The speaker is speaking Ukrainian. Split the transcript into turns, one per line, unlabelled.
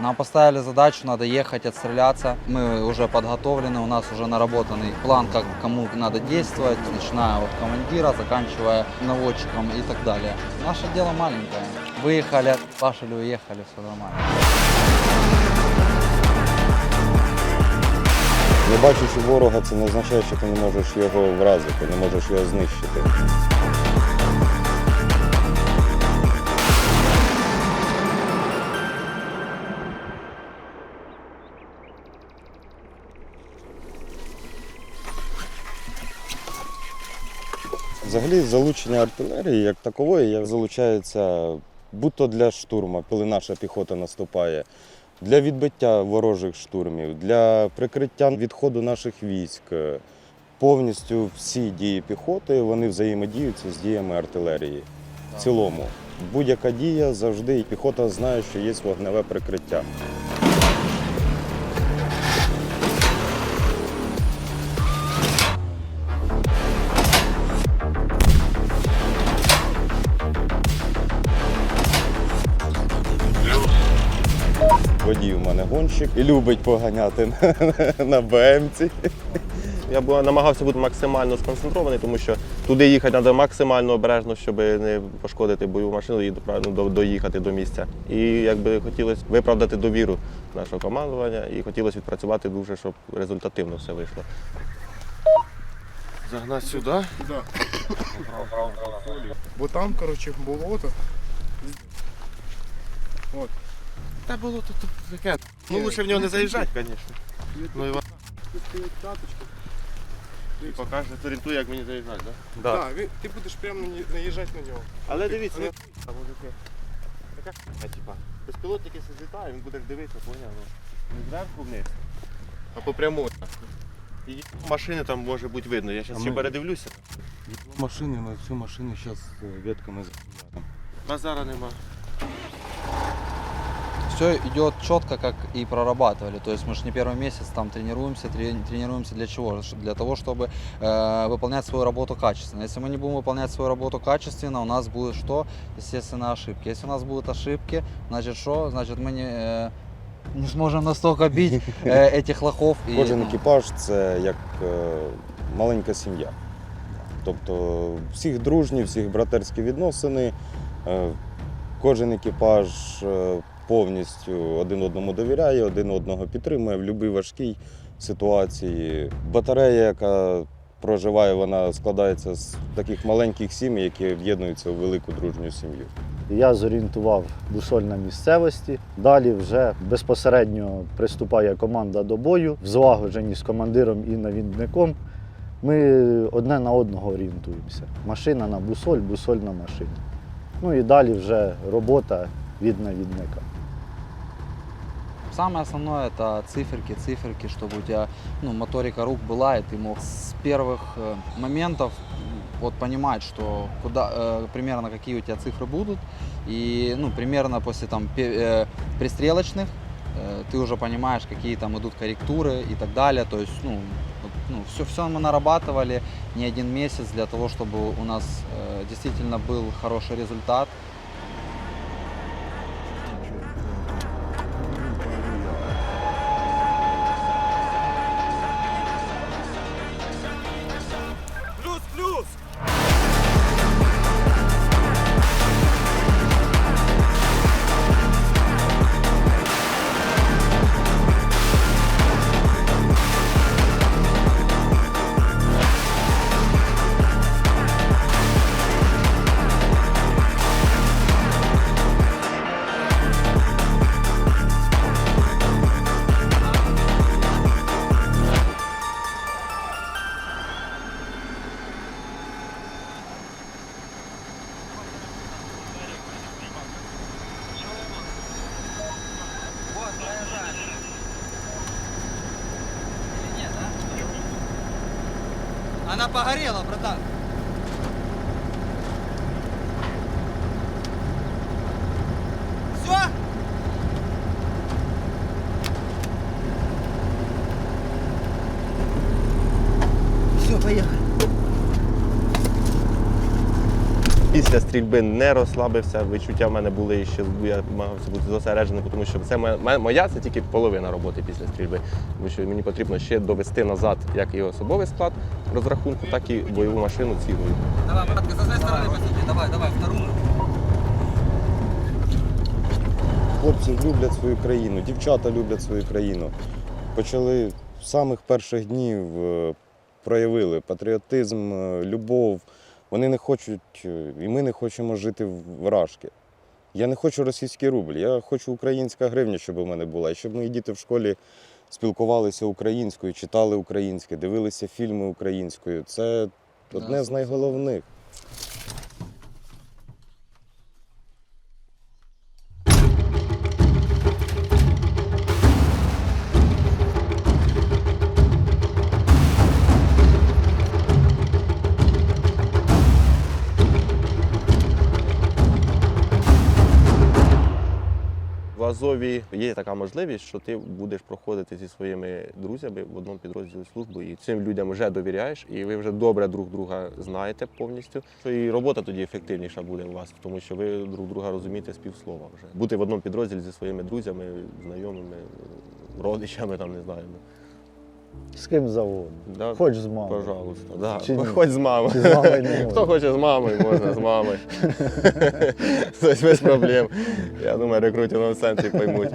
Нам поставили задачу, надо ехать, отстреляться. Мы уже подготовлены, у нас уже наработанный план, как кому надо действовать, начиная от командира, заканчивая наводчиком и так далее. Наше дело маленькое. Выехали, пашили, уехали, все нормально.
Не бачучи ворога, це не означає, що ти не можеш його вразити, не можеш його знищити. Взагалі залучення артилерії як такової як залучається будь-то для штурму, коли наша піхота наступає, для відбиття ворожих штурмів, для прикриття відходу наших військ. Повністю всі дії піхоти вони взаємодіються з діями артилерії. В цілому, будь-яка дія завжди піхота знає, що є вогневе прикриття. Водій у мене гонщик і любить поганяти на, БМці.
Я б намагався бути максимально сконцентрований, тому що туди їхати треба максимально обережно, щоб не пошкодити бойову машину і правильно до- доїхати до місця. І якби хотілося виправдати довіру нашого командування і хотілося відпрацювати дуже, щоб результативно все вийшло. Загнати сюди.
Да. Бо там, коротше, болото.
Та було тут таке. Ну лучше в нього не заїжджати, звісно. Ну і
Таточка.
І покаже, орієнтує, як мені заїжджати, так?
Да. Да, ви- ти будеш прямо наї- наїжджати на нього.
Але дивіться, не а мужики. Така х**а, типа. Безпілотник якщо злітає, він буде дивитися, поняв? Ну, не зверху вниз, а по прямой. І машини там може бути видно. Я зараз
А
ще
ми-
передивлюся.
Машини, на всю машину зараз ветками закриваємо.
Базара нема
Все идет четко, как и прорабатывали. То есть мы же не первый месяц там тренируемся, трени- тренируемся для чего? Ш- Для того, чтобы э, выполнять свою работу качественно. Если мы не будем выполнять свою работу качественно, у нас будет что? Естественно, ошибки. Если у нас будут ошибки, значит что? Значит мы не, э, не сможем настолько бить э, этих лохов. И,
Кожен
ну,
екіпаж це як е, маленька сім'я. Тобто всіх дружні, всіх братерські відносини. е, Кожен екіпаж е, повністю один одному довіряє, один одного підтримує в будь-якій важкій ситуації. Батарея, яка проживає, вона складається з таких маленьких сімей, які об'єднуються у велику дружню сім'ю.
Я зорієнтував бусоль на місцевості. Далі вже безпосередньо приступає команда до бою в злагодженні з командиром і навідником. Ми одне на одного орієнтуємося. Машина на бусоль, бусоль на машині. Ну і далі вже робота від навідника.
Самое основное это циферки, циферки, чтобы у тебя ну, моторика рук была, и ты мог с первых э, моментов вот понимать, что куда э, примерно какие у тебя цифры будут, и ну, примерно после там э, пристрелочных э, ты уже понимаешь, какие там идут корректуры и так далее. То есть, ну, ну, все, все мы нарабатывали не один месяц для того, чтобы у нас э, действительно был хороший результат. Она погорела, братан. Все? Все, поехали.
Із після стрільби не розслабився. Відчуття в мене були ще я намагався бути зосередженим, тому що це моя, моя це тільки половина роботи після стрільби. Тому що мені потрібно ще довести назад як і особовий склад розрахунку, так і бойову машину цілою.
Давай, братка, с одной стороны посиди. Давай, давай, вторую.
Хлопці люблять свою країну, дівчата люблять свою країну. Почали з самих перших днів е, проявили патріотизм, е, любов. Вони не хочуть, е, і ми не хочемо жити в вражки. Я не хочу російський рубль, я хочу українська гривня, щоб у мене була, і щоб мої діти в школі спілкувалися українською, читали українське, дивилися фільми українською. Це одне з найголовних.
Азові є така можливість, що ти будеш проходити зі своїми друзями в одному підрозділі службу, і цим людям вже довіряєш, і ви вже добре друг друга знаєте повністю. І робота тоді ефективніша буде у вас, тому що ви друг друга розумієте з півслова вже. Бути в одному підрозділі зі своїми друзями, знайомими, родичами, там не знаю.
З ким завгодно.
Да,
Хоч з мамою.
Пожалуйста, да.
Чи ні?
хоч з мамою.
Чи з мамою не можна?
Хто хоче з мамою, можна з мамою. Це без проблем. Я думаю, рекрутинговому центрі поймуть.